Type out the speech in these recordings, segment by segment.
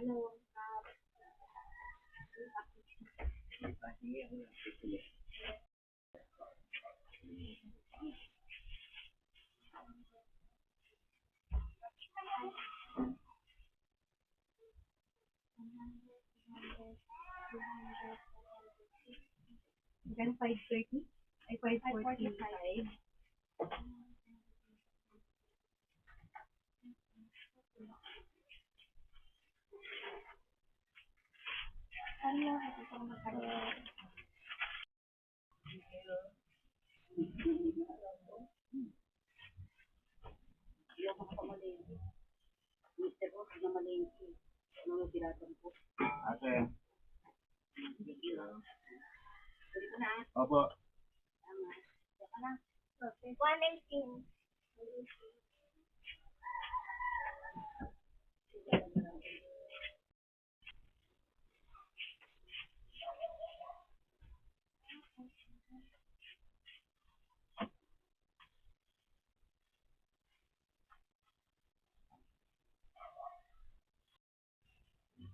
Then 5:30, I 5:45. Hindi ako makamalengke. Mister ko, na malengke. Ano yung pinatang ko? Ate, Sige lang. Pwede ko na. opo. Tama. Saka na. Okay. 118.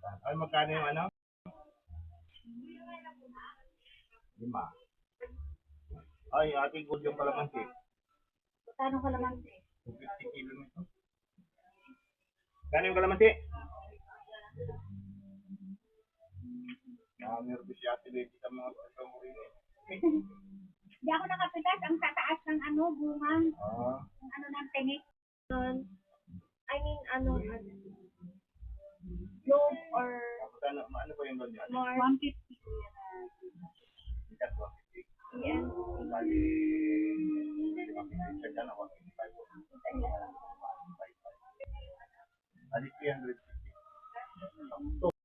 Ay, magkano yung ano? Lima. Ay, ating good yung kalamansi. Magkano ka naman? 50 kilo nito. Kano yung kalamansi? Nakanervous si Ate Betty sa mga pagkamurin eh. Hindi ako nakapitas. Ang tataas ng ano, bungang. Ah, Ang ano ng tinik. I mean, ano, ano. Loaf or ano, ano pa yung ganyan? more. 150. Ikat 150. Yes. Bali, 150 siya dyan, 155. Bali, 350.